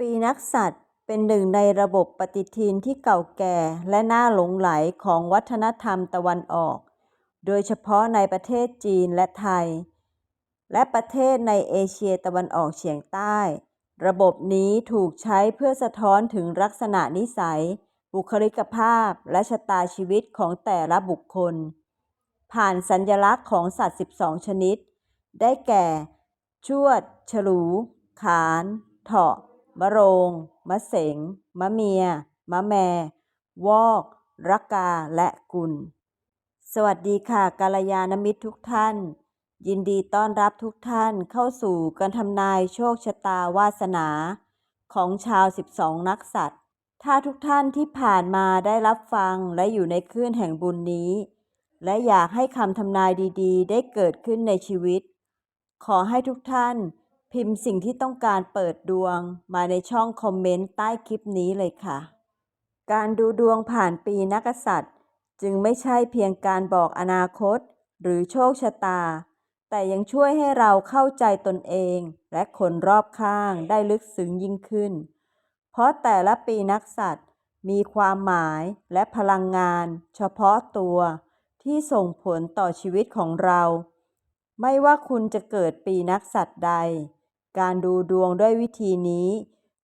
ปีนักษัตริย์เป็นหนึ่งในระบบปฏิทินที่เก่าแก่และน่าหลงไหลของวัฒนธรรมตะวันออก โดยเฉพาะในประเทศจีนและไทย และประเทศในเอเชียตะวันออกเฉียงใต้ ระบบนี้ถูกใช้เพื่อสะท้อนถึงลักษณะนิสัย บุคลิกภาพและชะตาชีวิตของแต่ละบุคคล ผ่านสัญลักษณ์ของสัตว์ 12 ชนิด ได้แก่ ชวด ฉลู ขาน เถาะ มะโรง มะเสง มะเมีย มะแม วอกระกกา และกุล สวัสดีค่ะกัลยาณมิตรทุกท่าน ยินดีต้อนรับทุกท่านเข้าสู่การทำนายโชคชะตาวาสนา ของชาว 12 นักสัตว์ ถ้าทุกท่านที่ผ่านมาได้รับฟังและอยู่ในคลื่นแห่งบุญนี้ และอยากให้คำทำนายดีๆ ได้เกิดขึ้นในชีวิต ขอให้ทุกท่าน พิมพ์สิ่งที่ต้องการเปิดดวงมาในช่องคอมเมนต์ใต้คลิปนี้เลยค่ะ การดูดวงผ่านปีนักษัตริย์ จึงไม่ใช่เพียงการบอกอนาคต หรือโชคชะตา แต่ยังช่วยให้เราเข้าใจตนเอง และคนรอบข้างได้ลึกซึ้งยิ่งขึ้น เพราะแต่ละปีนักสัตว์มีความหมายและพลังงาน เฉพาะตัวที่ส่งผลต่อชีวิตของเรา ไม่ว่าคุณจะเกิดปีนักสัตว์ใด การดูดวงด้วยวิธีนี้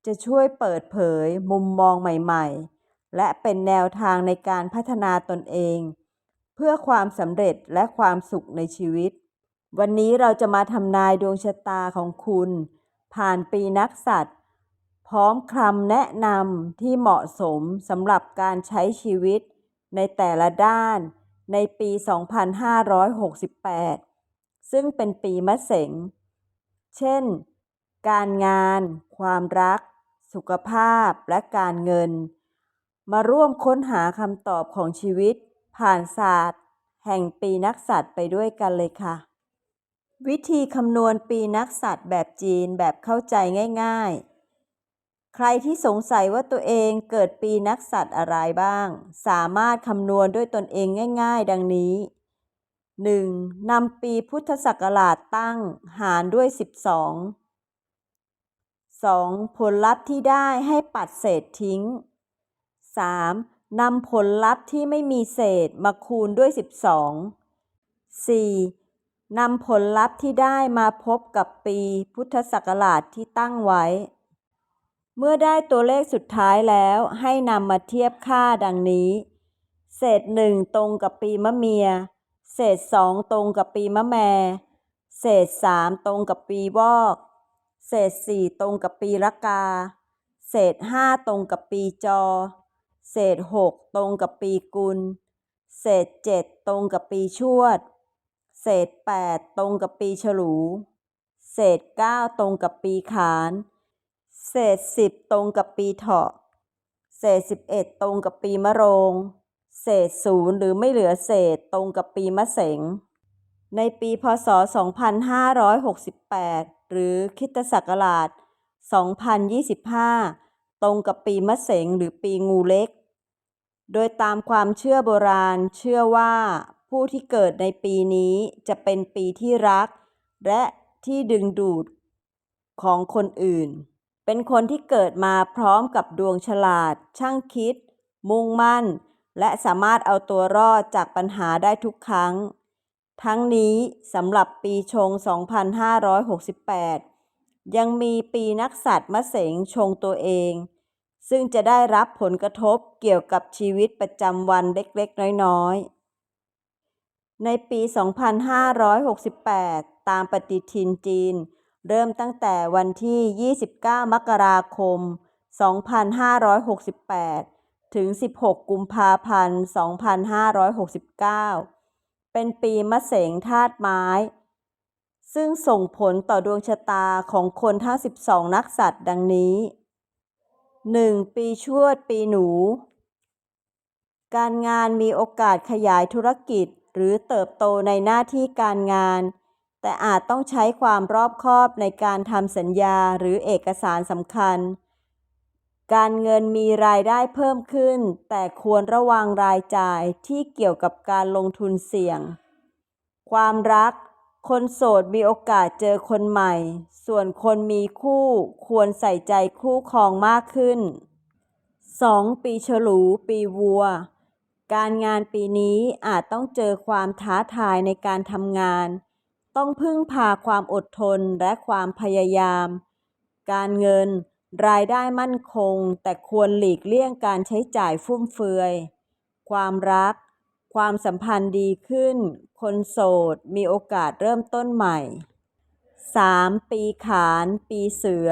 จะช่วยเปิดเผยมุมมองใหม่ๆ และเป็นแนวทางในการพัฒนาตนเอง เพื่อความสำเร็จและความสุขในชีวิต วันนี้เราจะมาทำนายดวงชะตาของคุณ ผ่านปีนักสัตว์ พร้อมคำแนะนำที่เหมาะสมสำหรับการใช้ชีวิตในแต่ละด้านในปี 2568 ซึ่งเป็นปีมะเสง เช่น การงาน ความรัก สุขภาพและการเงิน มาร่วมค้นหาคำตอบของชีวิต ผ่านศาสตร์ แห่งปีนักสัตว์ไปด้วยกันเลยค่ะ วิธีคำนวณปีนักสัตว์แบบจีนแบบเข้าใจง่าย ๆ ใครที่สงสัยว่าตัวเองเกิดปีนักสัตว์อะไรบ้าง สามารถคำนวณด้วยตนเองง่าย ๆ ดังนี้ 1. นำปีพุทธศักราชตั้งหารด้วย 12 2. ผลลัพธ์ที่ได้ให้ปัดเศษทิ้ง 3. นำผลลัพธ์ที่ไม่มีเศษมาคูณด้วย 12 4. นำผลลัพธ์ที่ได้มาพบกับปีพุทธศักราชที่ตั้งไว้ เมื่อได้ตัวเลขสุดท้ายแล้วให้นำมาเทียบค่าดังนี้ เศษหนึ่งตรงกับปีมะเมีย เศษสองตรงกับปีมะแม เศษสามตรงกับปีวอก เศษสี่ตรงกับปีละกา เศษห้าตรงกับปีจอ เศษหกตรงกับปีกุล เศษเจ็ดตรงกับปีชวด เศษแปดตรงกับปีฉลู เศษเก้าตรงกับปีขาน เศษสิบตรงกับปีเถาะ เศษสิบเอ็ดตรงกับปีมะโรง เศษศูนย์หรือไม่เหลือเศษตรงกับปีมะเสง ในปีพศ 2568 หรือคริสตศักราช 2025 ตรงกับปีมะเสงหรือปีงูเล็ก โดยตามความเชื่อโบราณเชื่อว่าผู้ที่เกิดในปีนี้จะเป็นปีที่รัก และที่ดึงดูดของคนอื่น เป็นคนที่เกิดมาพร้อมกับดวงฉลาด ช่างคิด มุ่งมั่น และสามารถเอาตัวรอดจากปัญหาได้ทุกครั้ง ทั้งนี้สำหรับปีชง 2568 ยังมีปีนักสัตว์มะเสงชงตัวเอง ซึ่งจะได้รับผลกระทบเกี่ยวกับชีวิตประจำวันเล็กๆ น้อยๆ ในปี 2568 ตามปฏิทินจีน เริ่มตั้งแต่วันที่ 29 มกราคม 2568 ถึง 16 กุมภาพันธ์ 2569 เป็นปีมะเสงธาตุไม้ ซึ่งส่งผลต่อดวงชะตาของคนทั้ง 12 นักสัตว์ดังนี้ 1. ปีชวด ปีหนู การงานมีโอกาสขยายธุรกิจหรือเติบโตในหน้าที่การงาน แต่อาจต้องใช้ความรอบคอบในการทำสัญญาหรือเอกสารสำคัญ การเงินมีรายได้เพิ่มขึ้น แต่ควรระวังรายจ่ายที่เกี่ยวกับการลงทุนเสี่ยง ความรัก คนโสดมีโอกาสเจอคนใหม่ ส่วนคนมีคู่ควรใส่ใจคู่ครองมากขึ้น 2. ปีฉลูปีวัว การงานปีนี้อาจต้องเจอความท้าทายในการทำงาน ต้องพึ่งพาความอดทนและความพยายาม การเงิน รายได้มั่นคง แต่ควรหลีกเลี่ยงการใช้จ่ายฟุ่มเฟือย ความรัก ความสัมพันธ์ดีขึ้น คนโสด มีโอกาสเริ่มต้นใหม่ 3. ปีขาน ปีเสือ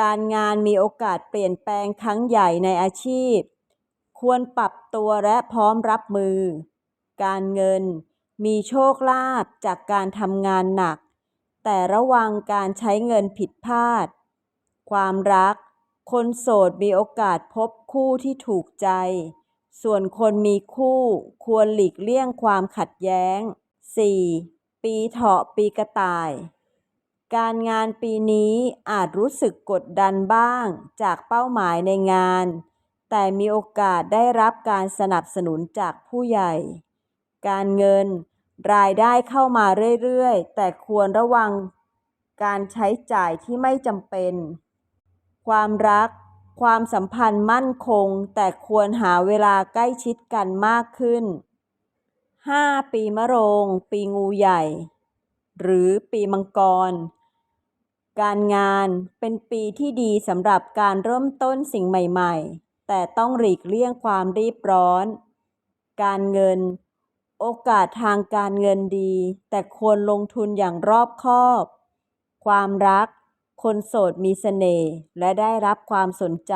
การงานมีโอกาสเปลี่ยนแปลงครั้งใหญ่ในอาชีพ ควรปรับตัวและพร้อมรับมือ การเงิน มีโชคลาภจากการทำงานหนัก แต่ระวังการใช้เงินผิดพลาด ความรัก คนโสดมีโอกาสพบคู่ที่ถูกใจ ส่วนคนมีคู่ควรหลีกเลี่ยงความขัดแย้ง 4. ปีเถาะปีกระต่าย การงานปีนี้อาจรู้สึกกดดันบ้างจากเป้าหมายในงาน แต่มีโอกาสได้รับการสนับสนุนจากผู้ใหญ่ การเงินรายได้เข้ามาเรื่อยๆ แต่ควรระวังการใช้จ่ายที่ไม่จำเป็น ความรัก ความสัมพันธ์มั่นคง แต่ควรหาเวลาใกล้ชิดกันมากขึ้น 5. ปีมะโรง ปีงูใหญ่ หรือปีมังกร การงานเป็นปีที่ดีสำหรับการเริ่มต้นสิ่งใหม่ๆ แต่ต้องหลีกเลี่ยงความรีบร้อน การเงิน โอกาสทางการเงินดี แต่ควรลงทุนอย่างรอบคอบ ความรัก คนโสดมีเสน่ห์และได้รับความสนใจ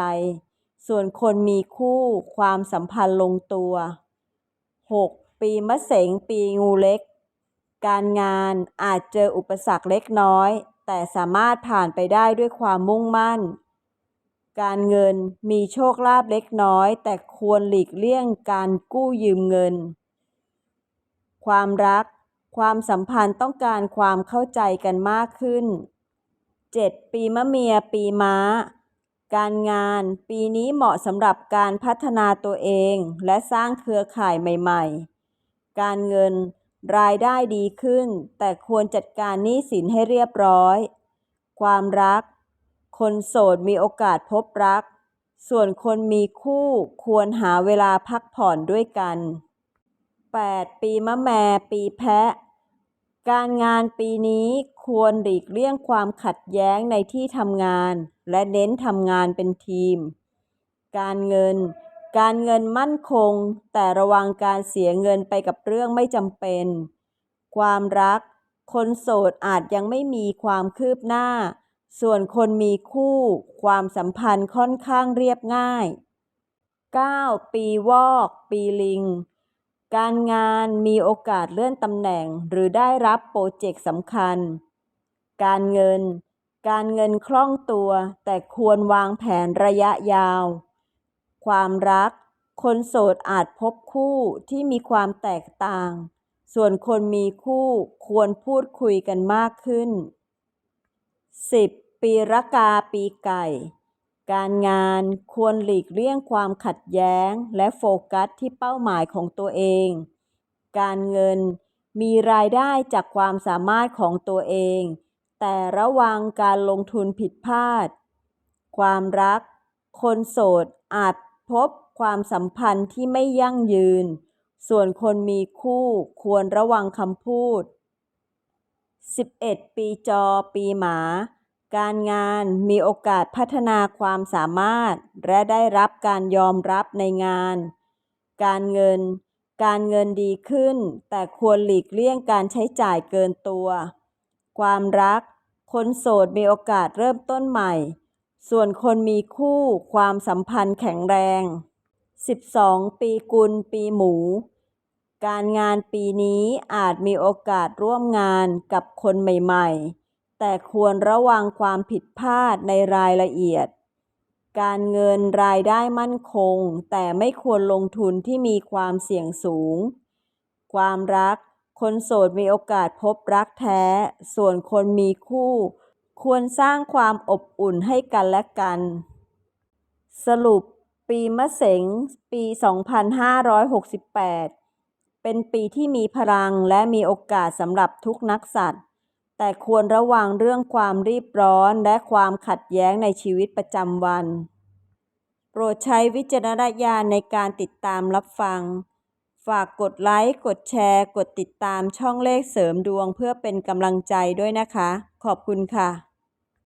ส่วนคนมีคู่ความสัมพันธ์ลงตัว 6. ปีมะเสงปีงูเล็ก การงานอาจเจออุปสรรคเล็กน้อย แต่สามารถผ่านไปได้ด้วยความมุ่งมั่น การเงินมีโชคลาภเล็กน้อย แต่ควรหลีกเลี่ยงการกู้ยืมเงิน ความรัก ความสัมพันธ์ต้องการความเข้าใจกันมากขึ้น 7. ปีมะเมีย ปีม้า การงาน ปีนี้เหมาะสำหรับการพัฒนาตัวเอง และสร้างเครือข่ายใหม่ ๆ การเงินรายได้ดีขึ้น แต่ควรจัดการหนี้สินให้เรียบร้อย ความรัก คนโสดมีโอกาสพบรัก ส่วนคนมีคู่ควรหาเวลาพักผ่อนด้วยกัน 8. ปีมะแม ปีแพะ การงานปีนี้ควรหลีกเลี่ยงความขัดแย้งในที่ทำงาน และเน้นทำงานเป็นทีม การเงิน การเงินมั่นคง แต่ระวังการเสียเงินไปกับเรื่องไม่จำเป็น ความรัก คนโสดอาจยังไม่มีความคืบหน้า ส่วนคนมีคู่ ความสัมพันธ์ค่อนข้างเรียบง่าย 9. ปีวอก ปีลิง การงานมีโอกาสเลื่อนตำแหน่งหรือได้รับโปรเจกต์สำคัญ การเงิน การเงินคล่องตัว แต่ควรวางแผนระยะยาว ความรัก คนโสดอาจพบคู่ที่มีความแตกต่าง ส่วนคนมีคู่ควรพูดคุยกันมากขึ้น 10. ปีรากาปีไก่ การงานควรหลีกเลี่ยงความขัดแย้งและโฟกัสที่เป้าหมายของตัวเอง การเงินมีรายได้จากความสามารถของตัวเอง แต่ระวังการลงทุนผิดพลาด ความรัก คนโสดอาจพบความสัมพันธ์ที่ไม่ยั่งยืน ส่วนคนมีคู่ควรระวังคำพูด 11. ปีจอปีหมา การงานมีโอกาสพัฒนาความสามารถ และได้รับการยอมรับในงาน การเงิน การเงินดีขึ้น แต่ควรหลีกเลี่ยงการใช้จ่ายเกินตัว ความรัก คนโสดมีโอกาสเริ่มต้นใหม่ ส่วนคนมีคู่ความสัมพันธ์แข็งแรง 12. ปีกุลปีหมู การงานปีนี้อาจมีโอกาสร่วมงานกับคนใหม่ ๆ แต่ควรระวังความผิดพลาดในรายละเอียด การเงินรายได้มั่นคง แต่ไม่ควรลงทุนที่มีความเสี่ยงสูง ความรัก คนโสดมีโอกาสพบรักแท้ ส่วนคนมีคู่ ควรสร้างความอบอุ่นให้กันและกัน สรุป ปีมะเสงปี 2568 เป็นปีที่มีพลังและมีโอกาสสำหรับทุกนักสัตว์ แต่ควรระวังเรื่องความรีบร้อนและความขัดแย้งในชีวิตประจำวัน โปรดใช้วิจารณญาณในการติดตามรับฟัง ฝากกดไลค์ กดแชร์ กดติดตามช่องเลขเสริมดวงเพื่อเป็นกำลังใจด้วยนะคะ ขอบคุณค่ะ